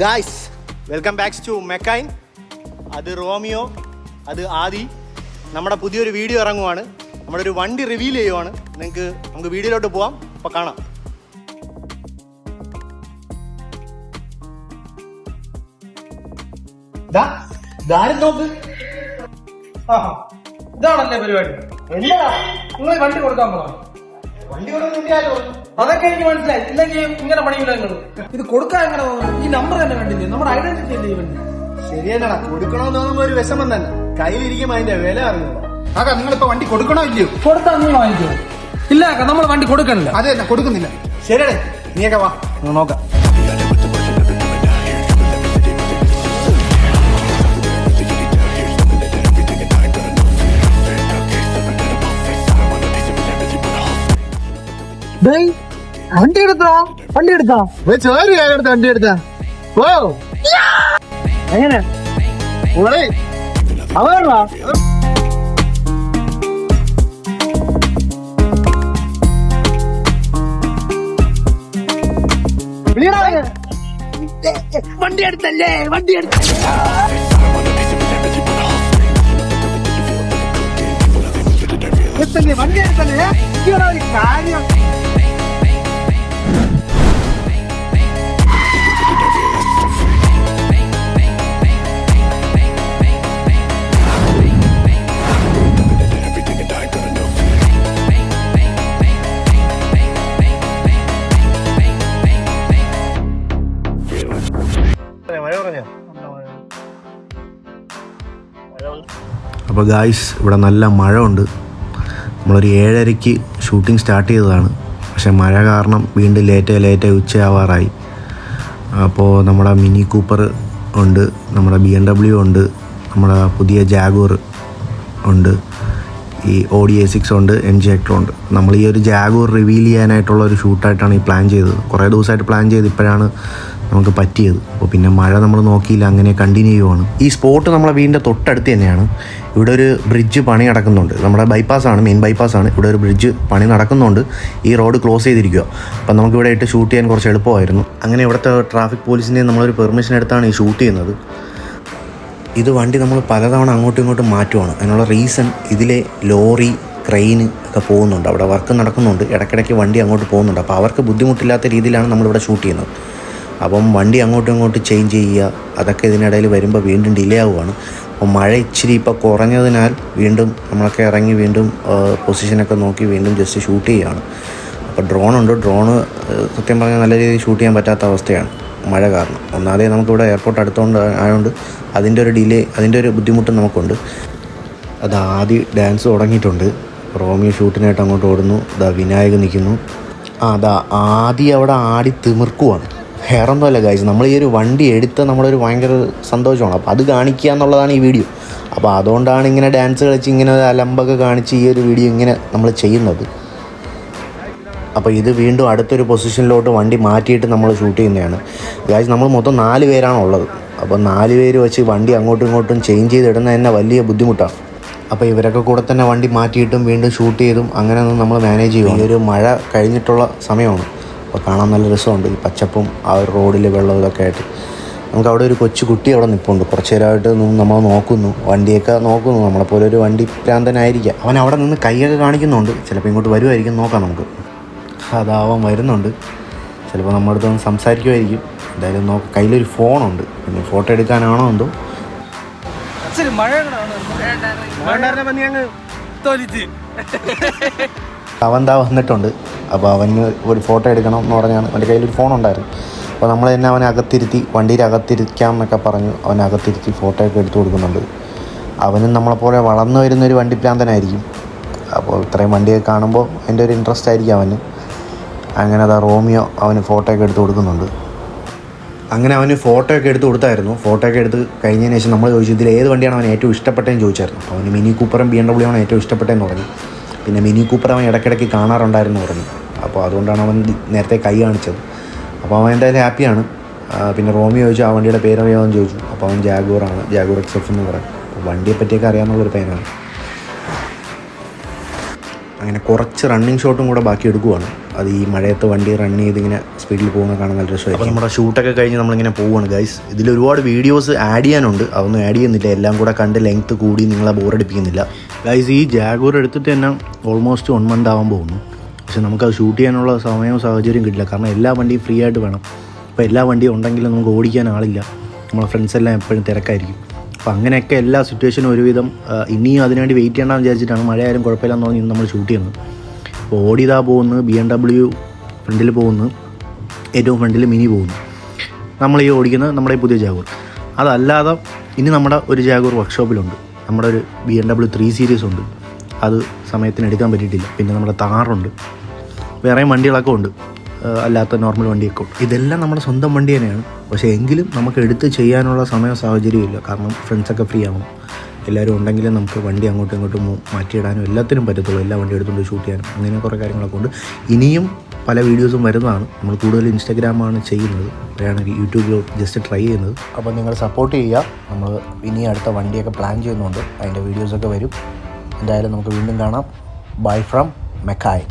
Guys welcome backs to മെക്കൈൻ അത് Romeo അത് ആദി. നമ്മുടെ പുതിയൊരു വീഡിയോ ഇറങ്ങുവാണ്. നമ്മുടെ ഒരു വണ്ടി റിവീൽ ചെയ്യുവാണ്. നിങ്ങൾക്ക് നമുക്ക് വീഡിയോയിലോട്ട് പോവാം. അപ്പോൾ കാണാം. ഇതാണല്ലേ പരിപാടി. വണ്ടി കൊടുക്കാൻ പോകാം വണ്ടി കൊണ്ടൊന്നുമില്ലല്ലോ അതൊക്കെ എനിക്ക് മനസ്സിലായി. ഇല്ലെങ്കിൽ ഇങ്ങനെ പണിയില്ല നിങ്ങൾ ഇത് കൊടുക്കാൻ എങ്ങനെ തോന്നുന്നു ഈ നമ്പർ തന്നെ കണ്ടില്ലേ? നമ്മുടെ ഐഡന്റിറ്റി അല്ലേ ഈ വണ്ടി കൊടുക്കണോന്ന് കൊടുക്കണമെന്ന് തോന്നുമ്പോ ഒരു വിഷമം തന്നെ. കയ്യിലിരിക്കും അതിന്റെ വില അറിയുന്നു ആകാ നിങ്ങളിപ്പോ വണ്ടി കൊടുക്കണോ ഇല്ലയോ? കൊടുത്താൽ നീ വാങ്ങിക്കോ. ഇല്ല നമ്മൾ വണ്ടി കൊടുക്കണില്ല. അതെ കൊടുക്കുന്നില്ല. ശരിയടേ നീയൊക്കെ വാ നോക്കാം. വണ്ടി എടുത്തോ വണ്ടി എടുത്തോ ചോര് എടുത്ത വണ്ടി എടുത്ത ഓ എങ്ങനെ ഓളെ അവരാ വണ്ടി എടുത്തല്ലേ വണ്ടി എടുത്തല്ലേ എടുത്തല്ലേ വണ്ടി എടുത്തല്ലേ ഇവിടെ ഒരു അപ്പോൾ ഗായ്സ് ഇവിടെ നല്ല മഴ ഉണ്ട് നമ്മളൊരു ഏഴരയ്ക്ക് ഷൂട്ടിംഗ് സ്റ്റാർട്ട് ചെയ്തതാണ്. പക്ഷേ മഴ കാരണം വീണ്ടും ലേറ്റേ ലേറ്റേ ഉച്ചയാവാറായി. അപ്പോൾ നമ്മുടെ മിനി കൂപ്പർ ഉണ്ട് നമ്മുടെ ബി എം ഡബ്ല്യു ഉണ്ട് നമ്മുടെ പുതിയ ജാഗൂർ ഉണ്ട് ഈ ഓഡി എ സിക്സ് ഉണ്ട് എം ജി ഹെക്ടർ ഉണ്ട്. നമ്മൾ ഈ ഒരു ജാഗൂർ റിവീൽ ചെയ്യാനായിട്ടുള്ള ഒരു ഷൂട്ടായിട്ടാണ് ഈ പ്ലാൻ ചെയ്തത്. കുറേ ദിവസമായിട്ട് പ്ലാൻ ചെയ്ത് ഇപ്പോഴാണ് നമുക്ക് പറ്റിയത്. അപ്പോൾ പിന്നെ മഴ നമ്മൾ നോക്കിയില്ല അങ്ങനെ കണ്ടിന്യൂ ചെയ്യുവാണ്. ഈ സ്പോട്ട് നമ്മളെ വീടിന്റെ തൊട്ടടുത്ത് തന്നെയാണ്. ഇവിടെ ഒരു ബ്രിഡ്ജ് പണി നടക്കുന്നുണ്ട്. നമ്മുടെ ബൈപ്പാസാണ് മെയിൻ ബൈപ്പാസാണ് ഇവിടെ ഒരു ബ്രിഡ്ജ് പണി നടക്കുന്നുണ്ട്. ഈ റോഡ് ക്ലോസ് ചെയ്തിരിക്കുക അപ്പം നമുക്ക് ഇവിടെ ഇട്ട് ഷൂട്ട് ചെയ്യാൻ കുറച്ച് എളുപ്പമായിരുന്നു. അങ്ങനെ ഇവിടുത്തെ ട്രാഫിക് പോലീസിന്റെ നമ്മളൊരു പെർമിഷൻ എടുത്താണ് ഈ ഷൂട്ട് ചെയ്യുന്നത്. ഇത് വണ്ടി നമ്മൾ പലതവണ അങ്ങോട്ടും ഇങ്ങോട്ടും മാറ്റുവാണ്. അതിനുള്ള റീസൺ ഇതിലെ ലോറി ക്രെയിൻ ഒക്കെ പോകുന്നുണ്ട്. അവിടെ വർക്ക് നടക്കുന്നുണ്ട്. ഇടയ്ക്കിടയ്ക്ക് വണ്ടി അങ്ങോട്ട് പോകുന്നുണ്ട്. അപ്പോൾ അവർക്ക് ബുദ്ധിമുട്ടില്ലാത്ത രീതിയിലാണ് നമ്മളിവിടെ ഷൂട്ട് ചെയ്യുന്നത്. അപ്പം വണ്ടി അങ്ങോട്ടും ഇങ്ങോട്ടും ചേഞ്ച് ചെയ്യുക. അതൊക്കെ ഇതിനിടയിൽ വരുമ്പോൾ വീണ്ടും ഡിലേ ആവുകയാണ് അപ്പം മഴ ഇച്ചിരി ഇപ്പോൾ കുറഞ്ഞതിനാൽ വീണ്ടും നമ്മളൊക്കെ ഇറങ്ങി വീണ്ടും പൊസിഷനൊക്കെ നോക്കി വീണ്ടും ജസ്റ്റ് ഷൂട്ട് ചെയ്യുകയാണ് അപ്പോൾ ഡ്രോണുണ്ട് ഡ്രോണ് സത്യം പറഞ്ഞാൽ നല്ല രീതിയിൽ ഷൂട്ട് ചെയ്യാൻ പറ്റാത്ത അവസ്ഥയാണ് മഴ കാരണം. ഒന്നാമതേ നമുക്കിവിടെ എയർപോർട്ട് അടുത്തുകൊണ്ട് ആയതുകൊണ്ട് അതിന്റെ ഒരു ഡിലേ അതിന്റെ ഒരു ബുദ്ധിമുട്ട് നമുക്കുണ്ട്. അത് ആദ്യം ഡാൻസ് തുടങ്ങിയിട്ടുണ്ട്. റോമിയോ ഷൂട്ടിനായിട്ട് അങ്ങോട്ട് ഓടുന്നു. ദാ വിനായക് നിൽക്കുന്നു. ആ അതാ ആദ്യം അവിടെ ആടി തിമിർക്കുവാണ്. വേറൊന്നുമല്ല ഗൈസ് നമ്മൾ ഈ ഒരു വണ്ടി എടുത്ത് നമ്മളൊരു ഭയങ്കര സന്തോഷമാണ്. അപ്പോൾ അത് കാണിക്കുക എന്നുള്ളതാണ് ഈ വീഡിയോ. അപ്പോൾ അതുകൊണ്ടാണ് ഇങ്ങനെ ഡാൻസ് കളിച്ച് ഇങ്ങനെ അലമ്പൊക്കെ കാണിച്ച് ഈ ഒരു വീഡിയോ ഇങ്ങനെ നമ്മൾ ചെയ്യുന്നത്. അപ്പോൾ ഇത് വീണ്ടും അടുത്തൊരു പൊസിഷനിലോട്ട് വണ്ടി മാറ്റിയിട്ട് നമ്മൾ ഷൂട്ട് ചെയ്യുന്നതാണ്. ഗായ്സ് നമ്മൾ മൊത്തം നാല് പേരാണുള്ളത്. അപ്പോൾ നാല് പേര് വെച്ച് വണ്ടി അങ്ങോട്ടും ഇങ്ങോട്ടും ചേഞ്ച് ചെയ്തിടുന്നത് തന്നെ വലിയ ബുദ്ധിമുട്ടാണ് അപ്പോൾ ഇവരൊക്കെ കൂടെ തന്നെ വണ്ടി മാറ്റിയിട്ടും വീണ്ടും ഷൂട്ട് ചെയ്തും അങ്ങനെ നമ്മൾ മാനേജ് ചെയ്യും ഈ ഒരു മഴ കഴിഞ്ഞിട്ടുള്ള സമയമാണ്. അപ്പോൾ കാണാൻ നല്ല രസമുണ്ട്. ഈ പച്ചപ്പും ആ ഒരു റോഡിൽ വെള്ളം ഇതൊക്കെ ആയിട്ട്. നമുക്ക് അവിടെ ഒരു കൊച്ചു കുട്ടി അവിടെ നിൽപ്പുണ്ട് കുറച്ച് നേരമായിട്ട് നമ്മൾ നോക്കുന്നു. വണ്ടിയൊക്കെ നോക്കുന്നു. നമ്മളെപ്പോലെ ഒരു വണ്ടി പ്രാന്തനായിരിക്കാം അവൻ അവിടെ നിന്ന് കൈയൊക്കെ കാണിക്കുന്നുണ്ട്. ചിലപ്പോൾ ഇങ്ങോട്ട് വരുമായിരിക്കും നോക്കാം നമുക്ക്. അതാവാൻ വരുന്നുണ്ട്. ചിലപ്പോൾ നമ്മുടെ അടുത്ത് ഒന്ന് സംസാരിക്കുമായിരിക്കും എന്തായാലും നോക്ക. കയ്യിലൊരു ഫോണുണ്ട്. പിന്നെ ഫോട്ടോ എടുക്കാനാണോ എന്തോ? ശരി മഴ അവൻ ദാ വന്നിട്ടുണ്ട്. അപ്പോൾ അവന് ഒരു ഫോട്ടോ എടുക്കണം എന്ന് പറഞ്ഞാണ്. അവന്റെ ഒരു ഫോൺ ഉണ്ടായിരുന്നു. അപ്പോൾ നമ്മൾ തന്നെ അവനെ അകത്തിരുത്തി വണ്ടിയിൽ അകത്തിരിക്കാം എന്നൊക്കെ പറഞ്ഞു. അവനെ അകത്തിരുത്തി ഫോട്ടോ ഒക്കെ എടുത്തു കൊടുക്കുന്നുണ്ട്. അവനും നമ്മളെപ്പോലെ വളർന്നു വരുന്ന ഒരു വണ്ടി പ്രാന്തനായിരിക്കും അപ്പോൾ ഇത്രയും വണ്ടിയൊക്കെ കാണുമ്പോൾ എന്റെ ഒരു ഇൻട്രസ്റ്റ് ആയിരിക്കും അവന്. അങ്ങനെ അതാ റോമിയോ അവന് ഫോട്ടോ ഒക്കെ എടുത്തു കൊടുക്കുന്നുണ്ട്. അങ്ങനെ അവന് ഫോട്ടോ ഒക്കെ എടുത്ത് കൊടുത്തായിരുന്നു. ഫോട്ടോ ഒക്കെ എടുത്ത് കഴിഞ്ഞതിന് ശേഷം നമ്മൾ ചോദിച്ചു ഇതിൽ ഏത് വണ്ടിയാണ് അവൻ ഏറ്റവും ഇഷ്ടപ്പെട്ടതെന്ന്? ചോദിച്ചായിരുന്നു. അവന് മിനി കൂപ്പറും ബി എം ഡബ്ല്യു ആണ് ഏറ്റവും ഇഷ്ടപ്പെട്ടതെന്ന് പറഞ്ഞു. പിന്നെ മിനി കൂപ്പർ അവൻ ഇടയ്ക്കിടയ്ക്ക് കാണാറുണ്ടായിരുന്നു പറഞ്ഞു. അപ്പോൾ അതുകൊണ്ടാണ് അവൻ നേരത്തെ കൈ കാണിച്ചത്. അപ്പോൾ അവൻ എന്തായാലും ഹാപ്പിയാണ്. പിന്നെ റോമിയോ ചോദിച്ചു ആ വണ്ടിയുടെ പേരറിയാമെന്ന് ചോദിച്ചു. അപ്പോൾ അവൻ ജാഗൂറാണ്. ജാഗൂർ എക്സ് എഫ് എന്ന് പറയും. അപ്പോൾ വണ്ടിയെ പറ്റിയൊക്കെ അറിയാമെന്നുള്ളൊരു പേനാണ്. അങ്ങനെ കുറച്ച് റണ്ണിങ് ഷോട്ടും കൂടെ ബാക്കി എടുക്കുവാണ്. അത് ഈ മഴയത്ത് വണ്ടി റൺ ചെയ്ത് ഇങ്ങനെ സ്പീഡിൽ പോകുന്ന കാണാൻ നല്ല രസമായിരിക്കും. അപ്പോൾ നമ്മുടെ ഷൂട്ടൊക്കെ കഴിഞ്ഞ് നമ്മളിങ്ങനെ പോവുകയാണ് ഗൈസ് ഇതിൽ ഒരുപാട് വീഡിയോസ് ആഡ് ചെയ്യാനുണ്ട്. അതൊന്നും ആഡ് ചെയ്യുന്നില്ല. എല്ലാം കൂടെ കണ്ട് ലെങ്ത് കൂടി നിങ്ങളെ ബോറടിപ്പിക്കുന്നില്ല ഗൈസ് ഈ ജാഗൂർ എടുത്തിട്ട് തന്നെ ഓൾമോസ്റ്റ് വൺ മന്ത് ആവാൻ പോകുന്നു. പക്ഷെ നമുക്കത് ഷൂട്ട് ചെയ്യാനുള്ള സമയവും സാഹചര്യം കിട്ടില്ല. കാരണം എല്ലാ വണ്ടിയും ഫ്രീ ആയിട്ട് വേണം. അപ്പോൾ എല്ലാ വണ്ടിയും ഉണ്ടെങ്കിലും നമുക്ക് ഓടിക്കാൻ ആളില്ല. നമ്മളെ ഫ്രണ്ട്സ് എല്ലാം എപ്പോഴും തിരക്കായിരിക്കും. അപ്പോൾ അങ്ങനെയൊക്കെ എല്ലാ സിറ്റുവേഷനും ഒരുവിധം ഇനിയും അതിനുവേണ്ടി വെയിറ്റ് ചെയ്യണമെന്ന് വിചാരിച്ചിട്ടാണ് മഴയായാലും കുഴപ്പമില്ലെന്ന് ഇന്ന് നമ്മൾ ഷൂട്ട് ചെയ്യുന്നത്. അപ്പോൾ ഓടിതാ പോകുന്നു ബി എം ഡബ്ല്യു ഫ്രണ്ടിൽ പോകുന്നു ഏറ്റവും ഫ്രണ്ടിൽ മിനി പോകുന്നു. നമ്മൾ ഈ ഓടിക്കുന്നത് നമ്മുടെ പുതിയ ജാഗൂർ അതല്ലാതെ ഇനി നമ്മുടെ ഒരു ജാഗൂർ വർക്ക്ഷോപ്പിലുണ്ട് നമ്മുടെ ഒരു B M W three series ഉണ്ട്. അത് സമയത്തിന് എടുക്കാൻ പറ്റിയിട്ടില്ല. പിന്നെ നമ്മുടെ താറുണ്ട് വേറെയും വണ്ടികളൊക്കെ ഉണ്ട്. അല്ലാത്ത നോർമൽ വണ്ടിയൊക്കെ ഉണ്ട്. ഇതെല്ലാം നമ്മുടെ സ്വന്തം വണ്ടി തന്നെയാണ്. പക്ഷേ എങ്കിലും നമുക്ക് എടുത്ത് ചെയ്യാനുള്ള സമയ സാഹചര്യം ഇല്ല. കാരണം ഫ്രണ്ട്സൊക്കെ ഫ്രീ ആവണം. എല്ലാവരും ഉണ്ടെങ്കിലും നമുക്ക് വണ്ടി അങ്ങോട്ടും ഇങ്ങോട്ടും മാറ്റിയിടാനും എല്ലാത്തിനും പറ്റത്തുള്ളൂ. എല്ലാ വണ്ടി എടുത്തുകൊണ്ട് ഷൂട്ട് ചെയ്യാനും അങ്ങനെ കുറേ കാര്യങ്ങളൊക്കെ ഉണ്ട്. ഇനിയും പല വീഡിയോസും വരുന്നതാണ്. നമ്മൾ കൂടുതൽ ഇൻസ്റ്റാഗ്രാമാണ് ചെയ്യുന്നത്. അപ്പോഴാണ് യൂട്യൂബിൽ ജസ്റ്റ് ട്രൈ ചെയ്യുന്നത്. അപ്പോൾ നിങ്ങൾ സപ്പോർട്ട് ചെയ്യുക. നമ്മൾ ഇനി അടുത്ത വണ്ടിയൊക്കെ പ്ലാൻ ചെയ്യുന്നുണ്ട്. അതിന്റെ വീഡിയോസൊക്കെ വരും. എന്തായാലും നമുക്ക് വീണ്ടും കാണാം. Bye from മെക്കായ്